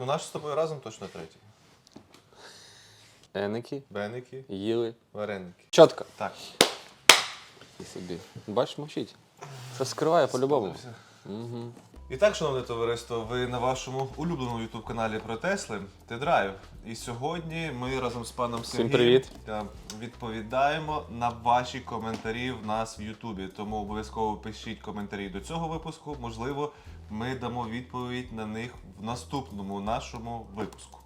Ну, наш з тобою разом точно третій. Еники, Беники, їли. вареники. Чітко. Так. І собі. Бачиш, мовчить. Що скриває по-любому. Все. Угу. І так, шановне товариство, ви на вашому улюбленому ютуб каналі про Тесли Т-Драйв. І сьогодні ми разом з паном Всім Сергієм привіт. відповідаємо на ваші коментарі в нас в Ютубі. Тому обов'язково пишіть коментарі до цього випуску. Можливо, ми дамо відповідь на них в наступному нашому випуску.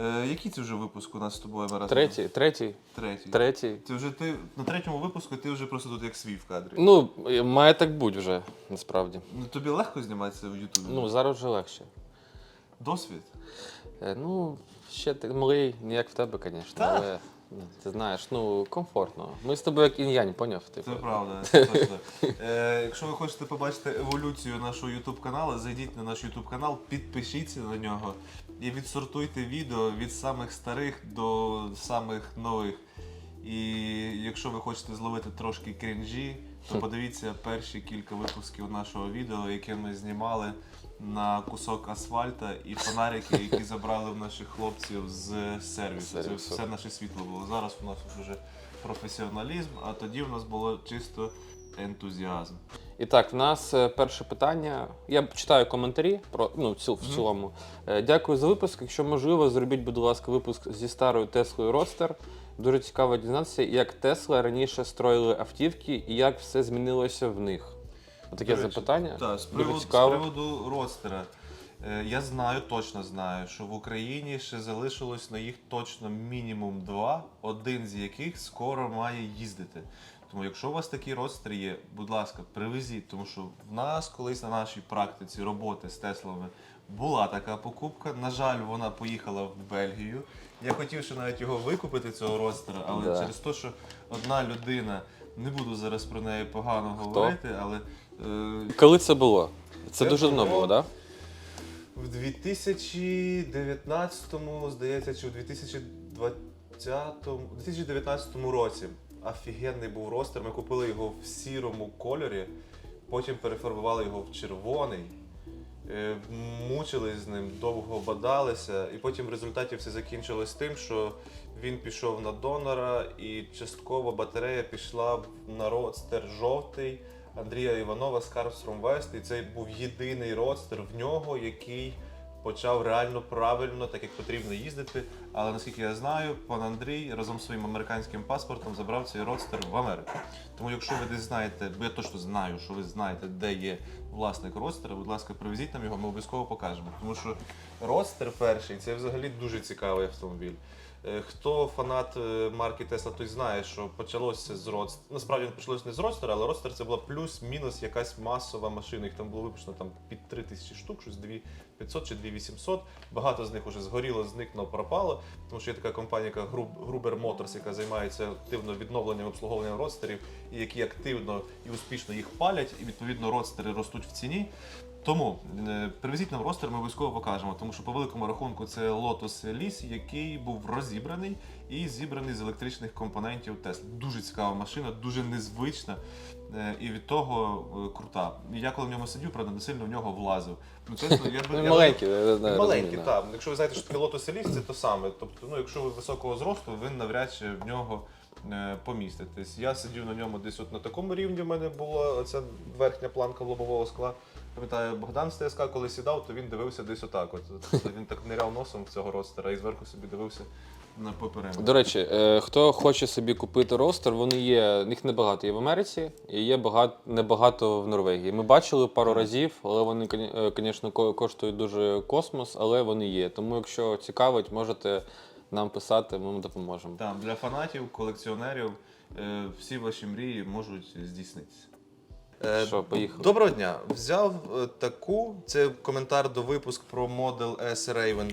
Е, який це вже випуск у нас з тобою ми? Третій, третій, Третій. третій. Ти вже ти на третьому випуску ти вже просто тут як свій в кадрі. Ну, має так бути вже, насправді. Ну тобі легко зніматися в Ютубі? Ну, зараз вже легше. Досвід. Е, Ну, ще ти малий, не як в тебе, звісно, Та. але ти знаєш, ну, комфортно. Ми з тобою як інь-янь, поняв? Типу. Це правда. це точно. Е, якщо ви хочете побачити еволюцію нашого YouTube каналу, зайдіть на наш YouTube канал, підпишіться на нього і відсортуйте відео від самих старих до самих нових. І якщо ви хочете зловити трошки крінжі, то подивіться перші кілька випусків нашого відео, яке ми знімали на кусок асфальта і фонарики, які забрали в наших хлопців з сервісу. Це Сервісу. все наше світло було. Зараз у нас вже професіоналізм, а тоді в нас було чисто ентузіазм. І так, в нас е, перше питання. Я читаю коментарі про ну в ціл- в цілому. Е, Дякую за випуск. Якщо можливо, зробіть, будь ласка, випуск зі старою Теслою Родстер. Дуже цікаво дізнатися, як Тесла раніше строїли автівки і як все змінилося в них. Отаке До речі, запитання. Так, з приводу, з цікаво. приводу родстера. Е, Я знаю, точно знаю, що в Україні ще залишилось на їх точно мінімум два, один з яких скоро має їздити. Тому якщо у вас такий родстер є, будь ласка, привезіть, тому що в нас колись на нашій практиці роботи з Теслами була така покупка. На жаль, вона поїхала в Бельгію. Я хотів ще навіть його викупити, цього родстера, але Да. через те, що одна людина, не буду зараз про неї погано говорити, але е, Коли це було? Це, Це дуже давно було- було, так? в 2019, здається, чи в 2020, у 2019 році офігенний був ростер. Ми купили його в сірому кольорі, потім перефарбували його в червоний. Е, Мучились з ним, довго бадалися, і потім в результаті все закінчилось тим, що він пішов на донора, і частково батарея пішла на родстер жовтий Андрія Іванова з Carlstrom Вест. І це був єдиний родстер в нього, який почав реально правильно, так як потрібно їздити. Але наскільки я знаю, пан Андрій разом з своїм американським паспортом забрав цей родстер в Америку. Тому якщо ви десь знаєте, бо я точно знаю, що ви знаєте, де є власник родстера, будь ласка, привезіть нам його, ми обов'язково покажемо. Тому що родстер перший це взагалі дуже цікавий автомобіль. Е, Хто фанат е, марки Tesla, той знає, що почалося з Родстер. Насправді почалося не з Родстера, але Родстер це була плюс-мінус якась масова машина. Їх там було випущено там під 3 тисячі штук, щось 2500 чи 2800. Багато з них вже згоріло, зникло, пропало. Тому що є така компанія, яка Gruber Motors, яка займається активно відновленням обслуговуванням родстерів, і які активно і успішно їх палять, і відповідно родстери ростуть в ціні. Тому е, привезіть нам ростер, ми обов'язково покажемо, тому що по великому рахунку це Lotus Elise, який був розібраний і зібраний з електричних компонентів Tesla. Дуже цікава машина, дуже незвична е, і від того е, крута. Я коли в ньому сидів, правда, не сильно в нього влазив. Ну, чесно, я би Ну, маленький, я знаю. Маленький, розумію, так. Якщо ви знаєте, що таке Lotus Elise, це то саме. Тобто, ну, якщо ви високого зросту, ви навряд чи в нього е, поміститесь. Я сидів на ньому десь от на такому рівні. В мене була ця верхня планка лобового скла. Пам'ятаю, Богдан з ТСК, коли сідав, то він дивився десь отак. От. Тобто він так ниряв носом в цього ростера і зверху собі дивився на поперемку. До речі, е, хто хоче собі купити ростер, вони є, їх небагато є в Америці і є багато, небагато в Норвегії. Ми бачили пару разів, але вони, звісно, коштують дуже космос, але вони є. Тому, якщо цікавить, можете нам писати, ми вам допоможемо. Так, для фанатів, колекціонерів е, всі ваші мрії можуть здійснитися. Що, поїхали? Е, Доброго дня. Взяв е, таку, це коментар до випуск про Model S Raven,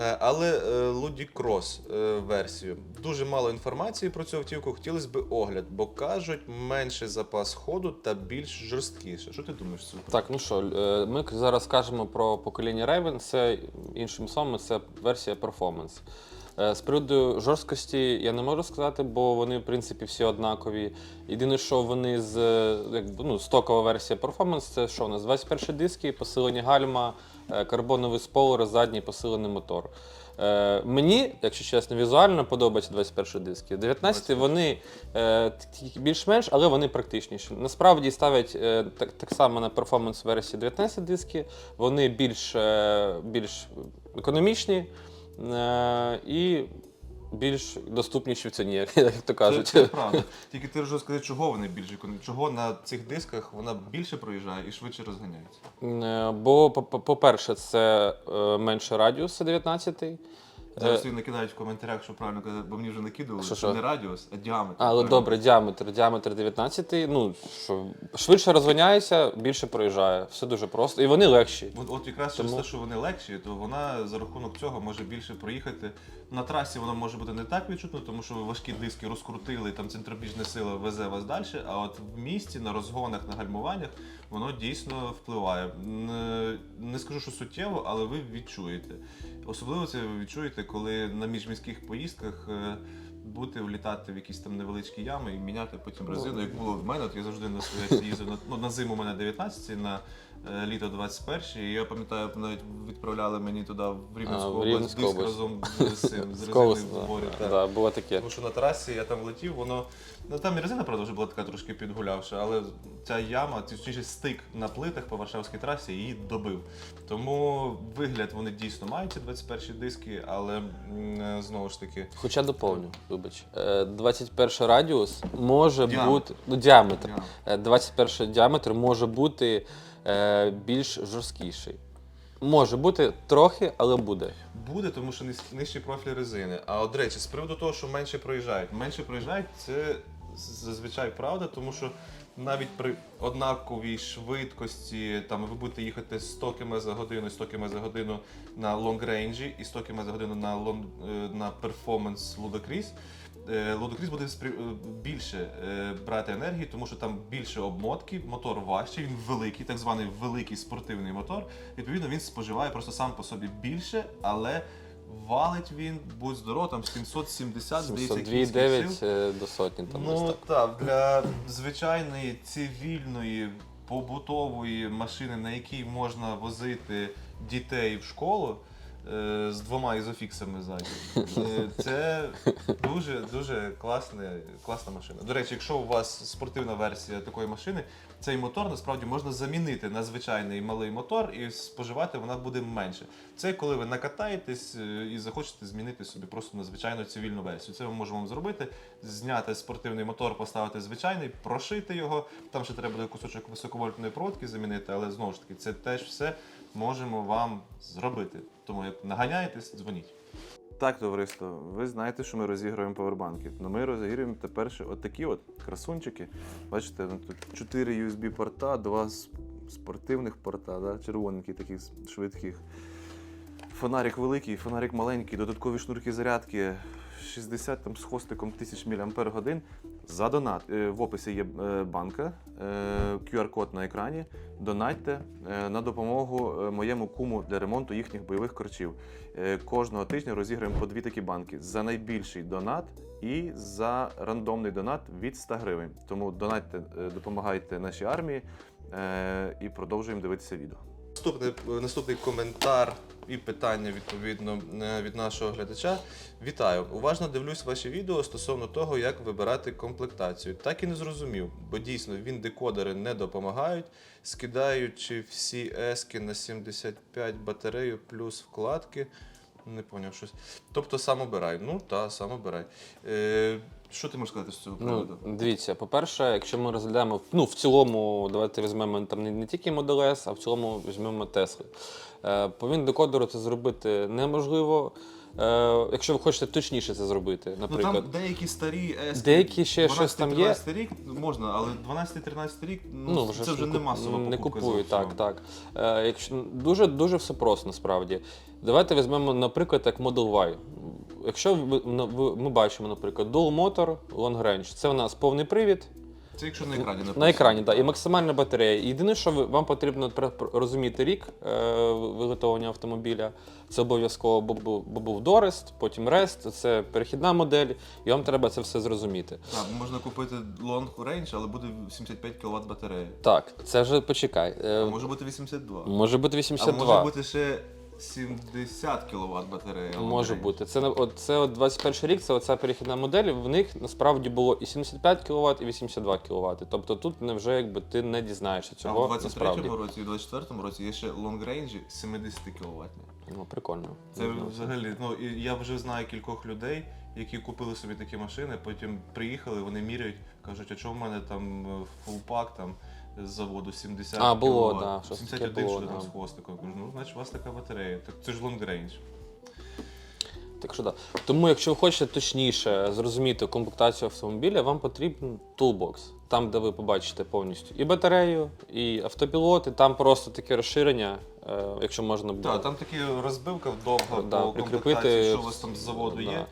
е, але е, Ludicross е, версію. Дуже мало інформації про цю автівку. Хотілося б огляд, бо кажуть, менший запас ходу та більш жорсткіше. Що ти думаєш цього? Так, ну що, е, ми зараз кажемо про покоління Raven. Це іншими словами, це версія Performance. Е, З приводу жорсткості я не можу сказати, бо вони, в принципі, всі однакові. Єдине, що вони з е, якби, ну, стокова версія Performance, це що у нас? 21 диски, посилені гальма, е, карбоновий спойлер, задній посилений мотор. Е, мені, якщо чесно, візуально подобаються 21 диски. 19 вони е, більш-менш, але вони практичніші. Насправді ставлять е, так, так само на перформанс версії 19 диски, вони більш, е, більш економічні і більш доступніші в ціні, як то кажуть. це правда. Тільки ти вже сказати, чого вони більш економічні, чого на цих дисках вона більше проїжджає і швидше розганяється. Е, Бо, по- по- по-перше, це е, менше радіус 19 Зараз всі накидають в коментарях, що правильно казати, бо мені вже накидували, Що, що, що? не радіус, а діаметр. Але Правильно. добре, діаметр. Діаметр 19, ну що швидше розганяється, більше проїжджає. Все дуже просто. І вони легші. От, от якраз через Тому- те, що вони легші, то вона за рахунок цього може більше проїхати. На трасі воно може бути не так відчутно, тому що ви важкі диски розкрутили, там центробіжна сила везе вас далі. А от в місті, на розгонах, на гальмуваннях, воно дійсно впливає. Не, не скажу, що суттєво, але ви відчуєте. Особливо це ви відчуєте, коли на міжміських поїздках. е, Бути влітати в якісь там невеличкі ями і міняти потім резину. Як було в мене, от я завжди на своє їздив на, ну, на зиму у мене 19, на е, літо 21. І я пам'ятаю, навіть відправляли мені туди в Рівненську область диск разом з цим з резиною в да, було таке. Тому що на трасі я там летів, воно. Ну там і резина, правда, вже була така трошки підгулявша, але ця яма, точніше стик на плитах по Варшавській трасі її добив. Тому вигляд вони дійсно мають ці 21 диски, але м, е, знову ж таки. Хоча доповню, вибач. Е, 21 радіус може Діаметр. бути. Ну, діаметр. я- Е, 21 діаметр може бути е, більш жорсткіший. Може бути трохи, але буде. Буде, тому що ниж- нижчий профіль резини. А от, до речі, з приводу того, що менше проїжджають. Менше проїжджають, це зазвичай правда, тому що навіть при однаковій швидкості, там ви будете їхати 100 км за годину, 100 км за годину на лонгрейнджі і 100 км за годину на лон, е, на перформанс Ludacris, е, Ludacris буде е, більше брати енергії, тому що там більше обмотки, мотор важчий, він великий, так званий великий спортивний мотор. Відповідно, він споживає просто сам по собі більше, але валить він, будь здоров, там 770, здається, кінських сил. е, до сотні. Там десь Ну так. так, для звичайної цивільної побутової машини, на якій можна возити дітей в школу з двома ізофіксами ззаді, е, це дуже дуже класне, класна машина. До речі, якщо у вас спортивна версія такої машини, цей мотор насправді можна замінити на звичайний малий мотор і споживати вона буде менше. Це коли ви накатаєтесь е, і захочете змінити собі просто на звичайну цивільну версію. Це ми можемо вам зробити, зняти спортивний мотор, поставити звичайний, прошити його. Там ще треба буде кусочок високовольтної проводки замінити, але знову ж таки, це теж все можемо вам зробити. Тому як наганяєтесь, дзвоніть. Так, товариство, ви знаєте, що ми розігруємо павербанки. Ну ми розігруємо тепер ще отакі от красунчики. Бачите, ну, тут 4 USB порта, два с- спортивних порта, да? червоненькі таких швидких. Фонарик великий, фонарик маленький, додаткові шнурки зарядки 60 там, з хвостиком тисяч мАч. За донат. Е, В описі є е, банка, е, QR-код на екрані. Донатьте е, на допомогу е, моєму куму для ремонту їхніх бойових корчів. Е, Кожного тижня розіграємо по дві такі банки за найбільший донат і за рандомний донат від 100 гривень. Тому донатьте, е, допомагайте нашій армії е, і продовжуємо дивитися відео. Наступний, наступний коментар і питання відповідно е, від нашого глядача. Вітаю! Уважно дивлюсь ваші відео стосовно того, як вибирати комплектацію. Так і не зрозумів, бо дійсно він декодери не допомагають, скидаючи всі ески на 75 батарею плюс вкладки. Не поняв щось. Тобто сам обирай. Ну та сам обирай. Е, що ти можеш сказати з цього Ну, приводу? дивіться, по-перше, якщо ми розглядаємо ну, в цілому, давайте візьмемо там не, не тільки Model S, а в цілому візьмемо Tesla. Е, по Віндекодеру це зробити неможливо. Е, якщо ви хочете точніше це зробити, Ну наприклад. там деякі старі ески. Деякі ще щось там є. 12-13 рік можна, але 12-13 рік ну, Ну, вже це ж вже не, куп- не зовсім. так, так. Е, якщо, дуже, дуже все просто насправді. Давайте візьмемо, наприклад, як Model Y. Якщо ви, ми бачимо, наприклад, Dual Motor Long Range, це у нас повний привід, Це якщо на екрані написано. На екрані, так. І максимальна батарея. Єдине, що вам потрібно розуміти рік е, виготовлення автомобіля. Це обов'язково бо був, Дорест, потім Рест, це перехідна модель, і вам треба це все зрозуміти. Так, можна купити long range, але буде 75 кВт батарея. Так, це вже почекай. Е, А може бути 82. може бути А 82. може бути ще 70 кВт батарея. Може бути. Це, от, це от 21 рік, це оця перехідна модель. В них насправді було і 75 кВт, і 82 кВт. Тобто тут не вже якби ти не дізнаєшся А цього в насправді. 23-му році і в 24-му році є ще range 70 кВт. Ну, прикольно. Це взагалі, ну і я вже знаю кількох людей, які купили собі такі машини, потім приїхали, вони міряють, кажуть, а чого в мене там фулпак там з заводу 70 А, було, кВт, да, щось таке 71 було, що там да. з хвостиком. Кажу, ну значить у вас така батарея. Так це ж long range. Так що да. Тому, якщо ви хочете точніше зрозуміти комплектацію автомобіля, вам потрібен toolbox. Там, де ви побачите повністю і батарею, і автопілот, і там просто таке розширення, е, якщо можна буде. Так, там такі розбивка довга Да, по прикріпити комплектації, що у вас там з заводу да. є.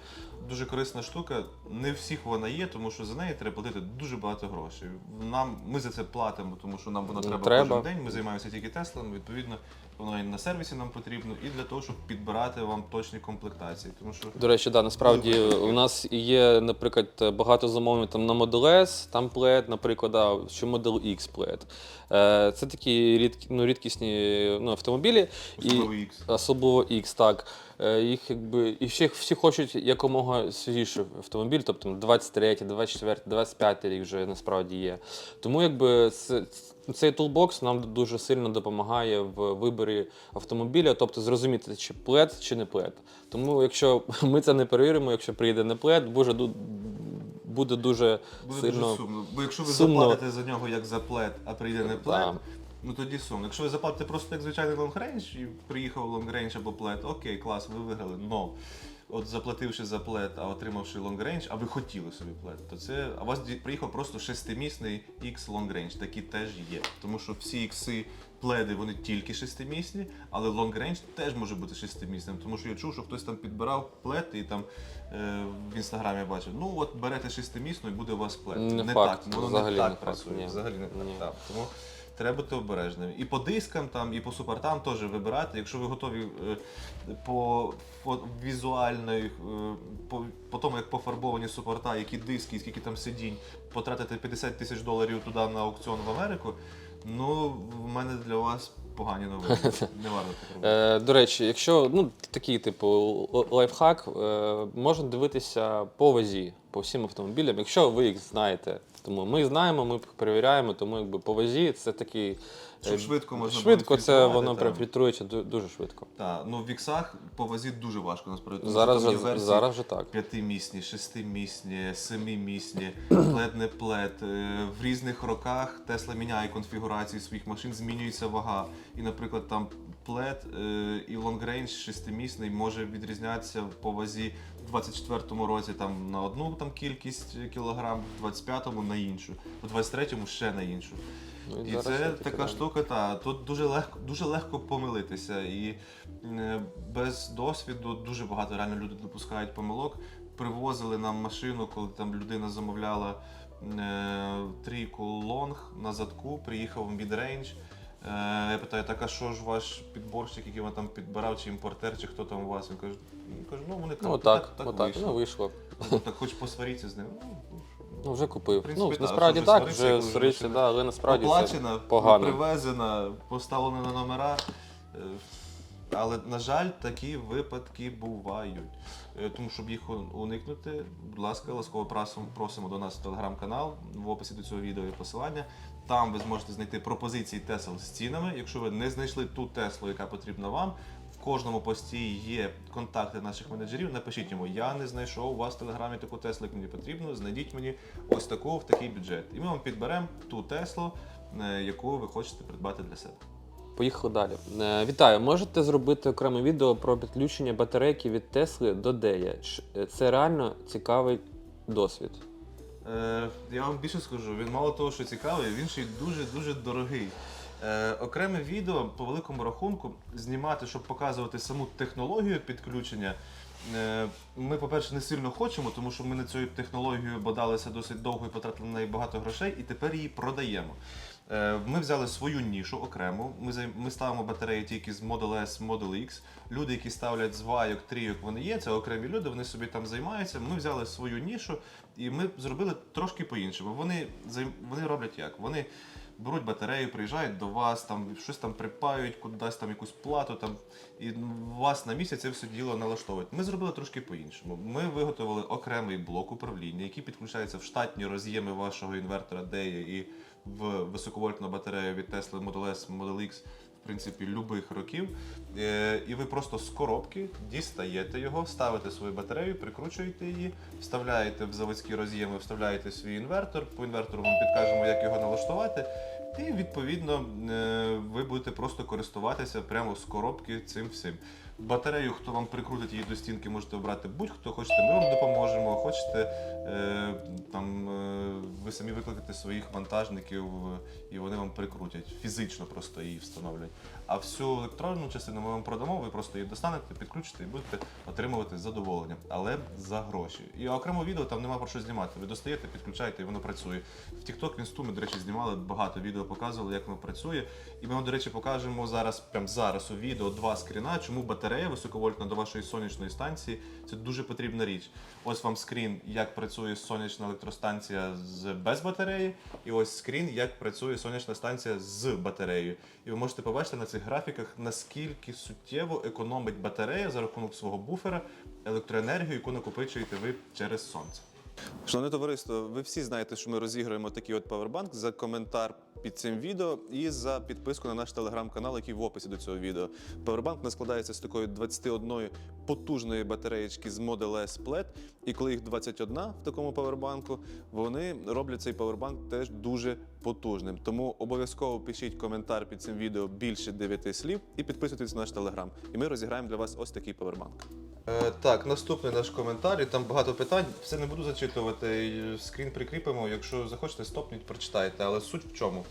Дуже корисна штука. Не всіх вона є, тому що за неї треба платити дуже багато грошей. Нам ми за це платимо, тому що нам вона Ну, треба, треба. кожен день. Ми займаємося тільки Теслами. Відповідно, воно і на сервісі нам потрібно, і для того, щоб підбирати вам точні комплектації. Тому що До речі, да, насправді у нас є, наприклад, багато замовлень там на Model S, там плед, наприклад, да, чи Model X плед. Е, Це такі рідкі, ну, рідкісні ну, автомобілі. особливо І, X. особливо X, так. Е, Їх якби і всі, всі хочуть якомога свіжіший автомобіль, тобто 23, 24, 25 рік вже насправді є. Тому якби цей тулбокс нам дуже сильно допомагає в виборі автомобіля, тобто зрозуміти, чи плед, чи не плед. Тому якщо ми це не перевіримо, якщо приїде не плед, буде, буде дуже Буде сильно. дуже сумно. Бо якщо ви сумно. заплатите за нього як за плед, а прийде не плед, Да. Ну тоді сумно. Якщо ви заплатите просто як звичайний лонгрейндж і приїхав лонгрейндж або плед, окей, клас, ви виграли. Но от заплативши за плед, а отримавши лонгрейндж, а ви хотіли собі плед, то це а у вас приїхав просто шестимісний X лонгрейндж. Такі теж є. Тому що всі ікси пледи вони тільки шестимісні, але лонгрейндж теж може бути шестимісним. Тому що я чув, що хтось там підбирав плед і там е, в інстаграмі я бачив, ну от берете шестимісну і буде у вас плед. Не не факт, так, воно взагалі не так факт, працює. Взагалі не так. Тому треба бути обережними. І по дискам, там, і по супортам теж вибирати. Якщо ви готові е, по, по візуальної, е, по, по тому, як пофарбовані супорта, які диски, і скільки там сидінь, потратити 50 тисяч доларів туди на аукціон в Америку, ну в мене для вас погані новини. Не варто так робити. Е, до речі, якщо ну такий типу лайфхак, е, можна дивитися по вазі по всім автомобілям, якщо ви їх знаєте. Тому ми знаємо, ми перевіряємо, тому якби по вазі це такий. Щоб е, швидко можна швидко це воно так. прям фільтрується ду- дуже швидко. Так, ну в віксах по вазі дуже важко насправді. тому що Зараз там є же, версії зараз же так. П'ятимісні, шестимісні, семимісні, плед не плед. Е, В різних роках Тесла міняє конфігурації своїх машин, змінюється вага. І, наприклад, там плед е, і лонгрейндж шестимісний може відрізнятися по вазі в 24-му році там на одну там кількість кілограм, в 25-му на іншу, в 23-му ще на іншу. Ну, І зараз це така штука, та тут дуже легко, дуже легко помилитися. І е, без досвіду дуже багато реально люди допускають помилок. Привозили нам машину, коли там людина замовляла е, трійку лонг на задку, приїхав мідрейндж. Я питаю, так а що ж ваш підборщик, який він там підбирав, чи імпортер, чи хто там у вас? Він каже, «Ну, кажу, ну вони Ну так, так, так, отак, вийшло. ну вийшло. Ну, так хоч посваріться з ним. Ну, Ну вже купив. В принципі, ну так, насправді вже так, вже вже да, але насправді оплачена, це погано. привезена, поставлена на номера. Е, Але, на жаль, такі випадки бувають. Е, Тому, щоб їх у- уникнути, будь ласка, ласкаво просимо, просимо до нас в телеграм-канал. В описі до цього відео є посилання. Там ви зможете знайти пропозиції Тесл з цінами. Якщо ви не знайшли ту Теслу, яка потрібна вам, кожному пості є контакти наших менеджерів. Напишіть йому, я не знайшов у вас в телеграмі таку Теслу, як мені потрібно. Знайдіть мені ось таку в такий бюджет. І ми вам підберемо ту Теслу, е, яку ви хочете придбати для себе. Поїхали далі. Е, Вітаю, можете зробити окреме відео про підключення батарейки від Тесли до Дея. Е, Це реально цікавий досвід. Е, я вам більше скажу, він мало того, що цікавий, він ще й дуже-дуже дорогий. Е, окреме відео по великому рахунку знімати, щоб показувати саму технологію підключення, Е, Ми, по-перше, не сильно хочемо, тому що ми на цю технологію бодалися досить довго і потратили на неї багато грошей, і тепер її продаємо. Е, Ми взяли свою нішу окрему. Ми, ми ставимо батареї тільки з Model S, Model X. Люди, які ставлять звайок, трійок, вони є, це окремі люди, вони собі там займаються. Ми взяли свою нішу і ми зробили трошки по-іншому. Вони, займ- вони роблять як? Вони беруть батарею, приїжджають до вас, там щось там припають, кудись там якусь плату, там, і вас на місяць це все діло налаштовують. Ми зробили трошки по-іншому. Ми виготовили окремий блок управління, який підключається в штатні роз'єми вашого інвертора DEA і в високовольтну батарею від Tesla Model S, Model X, в принципі, любих років. Е, І ви просто з коробки дістаєте його, ставите свою батарею, прикручуєте її, вставляєте в заводські роз'єми, вставляєте свій інвертор. По інвертору ми підкажемо, як його налаштувати. І відповідно е, ви будете просто користуватися прямо з коробки цим всім. Батарею, хто вам прикрутить її до стінки, можете обрати будь-хто. Хочете, ми вам допоможемо. Хочете е, там самі викликати своїх вантажників, е, і вони вам прикрутять. Фізично просто її встановлять. А всю електронну частину ми вам продамо, ви просто її достанете, підключите і будете отримувати задоволення, але за гроші. І окремо відео там нема про що знімати. Ви достаєте, підключаєте, і воно працює. В TikTok, в ми, до речі, знімали багато відео, показували, як воно працює. І ми вам, до речі, покажемо зараз, прямо зараз у відео два скріна, чому батарея високовольтна до вашої сонячної станції це дуже потрібна річ. Ось вам скрін, як працює сонячна електростанція з без батареї, і ось скрін, як працює сонячна станція з батареєю. І ви можете побачити на цих графіках, наскільки суттєво економить батарея за рахунок свого буфера електроенергію, яку накопичуєте ви через сонце. Шановне товариство, ви всі знаєте, що ми розіграємо такий от павербанк за коментар під цим відео і за підписку на наш телеграм-канал, який в описі до цього відео. У нас складається з такої 21 потужної батареєчки з Model S LED. І коли їх 21 в такому павербанку, вони роблять цей павербанк теж дуже потужним. Тому обов'язково пишіть коментар під цим відео більше 9 слів і підписуйтесь на наш телеграм. І ми розіграємо для вас ось такий павербанк. Е, так, наступний наш коментар, і там багато питань. Все не буду зачитувати. Скрін прикріпимо. Якщо захочете, стопніть, прочитайте. Але суть в чому?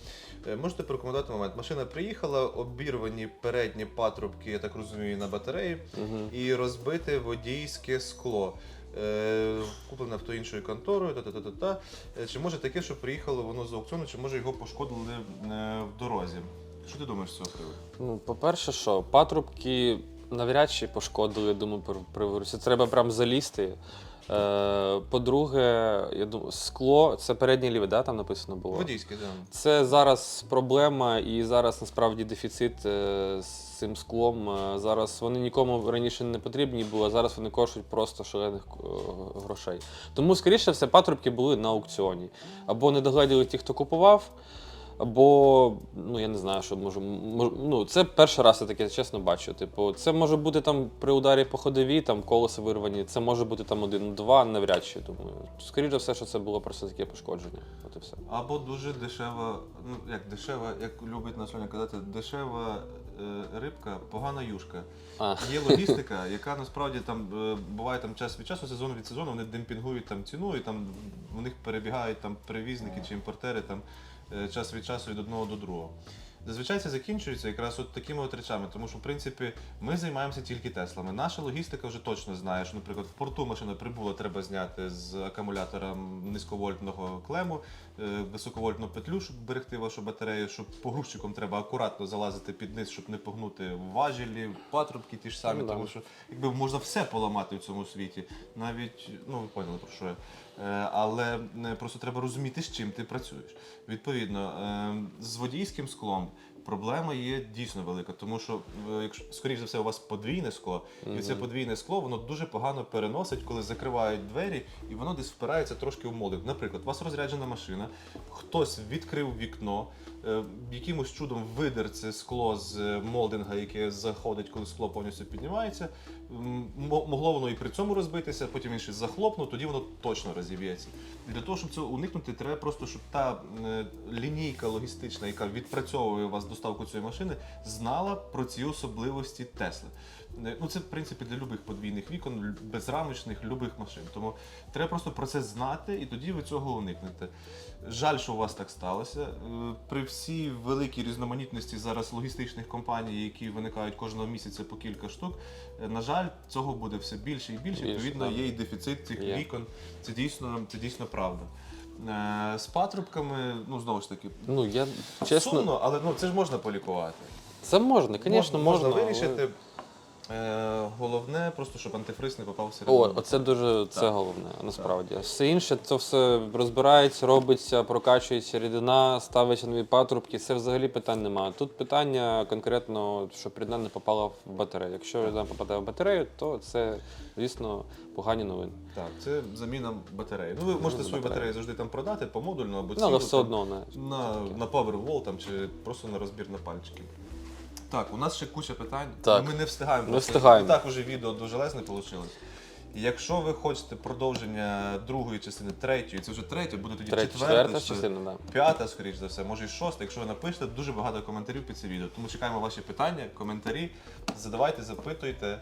Е, можете прокоментувати момент. Машина приїхала, обірвані передні патрубки, я так розумію, на батареї, і розбите водійське скло. Е, куплене авто іншою конторою, та-та-та-та. Е, Чи може таке, що приїхало воно з аукціону, чи може його пошкодили в дорозі? Що ти думаєш з цього приводу? Ну, по-перше, що патрубки навряд чи пошкодили, думаю, при- вирусі. Треба прям залізти. Е, по-друге, я думаю, скло це переднє ліве, да, там написано було? Водійське, так. Це зараз проблема, і зараз насправді дефіцит е, з цим склом. Е, Зараз вони нікому раніше не потрібні були, а зараз вони коштують просто шалених грошей. Тому, скоріше все, патрубки були на аукціоні. Або не догледіли ті, хто купував, або ну я не знаю, що може. мож- Ну, це перший раз я таке чесно бачу. Типу, це може бути там при ударі по ходовій, там колеса вирвані, це може бути там один-два, навряд чи думаю. Скоріше все, що це було просто таке пошкодження. От і все. Або дуже дешева, ну як дешева, як любить на сьогодні казати, дешева е, рибка, погана юшка. А. Є логістика, яка насправді там е, буває там час від часу, сезон від сезону, вони демпінгують там ціну, і там в них перебігають там перевізники чи імпортери там час від часу від одного до другого. Зазвичай це закінчується якраз от такими от речами, тому що в принципі ми займаємося тільки Теслами. Наша логістика вже точно знає, що, наприклад, в порту машина прибула, треба зняти з акумулятора низьковольтного клему, е, високовольтну петлю, щоб берегти вашу батарею, щоб погрузчиком треба акуратно залазити під низ, щоб не погнути важелі, патрубки ті ж самі, Ну, тому що якби можна все поламати в цьому світі. Навіть, ну ви поняли про що я. Е, Але е, просто треба розуміти, з чим ти працюєш. Відповідно, е, з водійським склом проблема є дійсно велика, тому що, якщо скоріш за все, у вас подвійне скло, і це подвійне скло воно дуже погано переносить, коли закривають двері, і воно десь впирається трошки в молик. Наприклад, у вас розряджена машина, хтось відкрив вікно, якимось чудом видер це скло з е, молдинга, яке заходить, коли скло повністю піднімається. Могло воно і при цьому розбитися, потім він ще захлопнув, тоді воно точно розіб'ється. Для того, щоб цього уникнути, треба просто, щоб та е, лінійка логістична, яка відпрацьовує у вас доставку цієї машини, знала про ці особливості Тесли. Ну, це в принципі для любих подвійних вікон, безрамочних, любих машин. Тому треба просто про це знати, і тоді ви цього уникнете. Жаль, що у вас так сталося. Е, При всій великій різноманітності зараз логістичних компаній, які виникають кожного місяця по кілька штук. е, На жаль, цього буде все більше і більше. Більше, Відповідно, є і дефіцит цих Є. вікон. Це дійсно, це дійсно правда. Е, З патрубками, ну знову ж таки, Ну, я чесно, сумно, але ну це ж можна полікувати. це можна, звісно, можна. але- вирішити. Е, головне, просто щоб антифриз не попав всередину. О, оце дуже це Так. головне, насправді. Все інше це все розбирається, робиться, прокачується рідина, ставиться нові патрубки. Це взагалі питань немає. Тут питання конкретно, щоб рідина не попала в батарею. Якщо рідина попадає в батарею, то це, звісно, погані новини. Так, це заміна батареї. Ну, ви можете свою батарею завжди там продати помодульно або Ну, але цілу, все там, одно не. на, на Powerwall там, чи просто на розбір на пальчики. Так, у нас ще куча питань. Так. Ми не встигаємо. Не просто. встигаємо. І так уже відео дуже лесне вийшло. Якщо ви хочете продовження другої частини, третьої, це вже третя, буде тоді Третя, четверта, четверта ще частина, да. п'ята, скоріш за все, може і шоста. Якщо ви напишете, дуже багато коментарів під це відео. Тому чекаємо ваші питання, коментарі. Задавайте, запитуйте.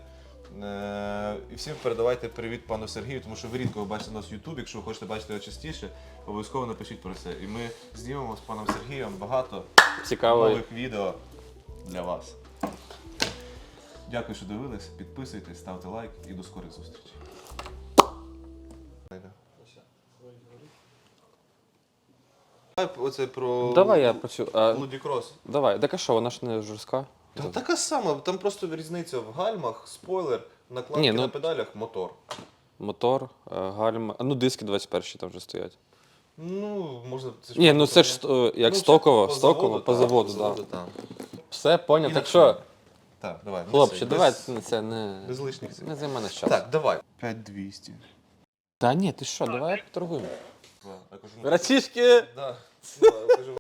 Е, І всім передавайте привіт пану Сергію, тому що ви рідко бачите нас в YouTube. Якщо ви хочете бачити його частіше, обов'язково напишіть про це. І ми знімемо з паном Сергієм багато Цікаво. нових відео для вас. Дякую, що дивились. Підписуйтесь, ставте лайк і до скорих зустрічей. Давай Оце про Давай я працюю. А, Лудікрос. давай, так а що, вона ж не жорстка? Та така сама, там просто різниця в гальмах, спойлер, накладки Ні, ну- на педалях, мотор. Мотор, е, гальма. А, Ну, диски 21 там вже стоять. Ну, можна це Ні, ну це ж е, як Ну, це стоково, по стоково, заводу, по заводу, так. заводу, так. Все, поняв. Так що. Так, давай. хлопче, давай Без, це не, Без лишніх цих. не займай час. Так, давай. 5200. Та ні, ти що, давай торгуємо. Я кажу, ну, Братішки! Да. Я кажу,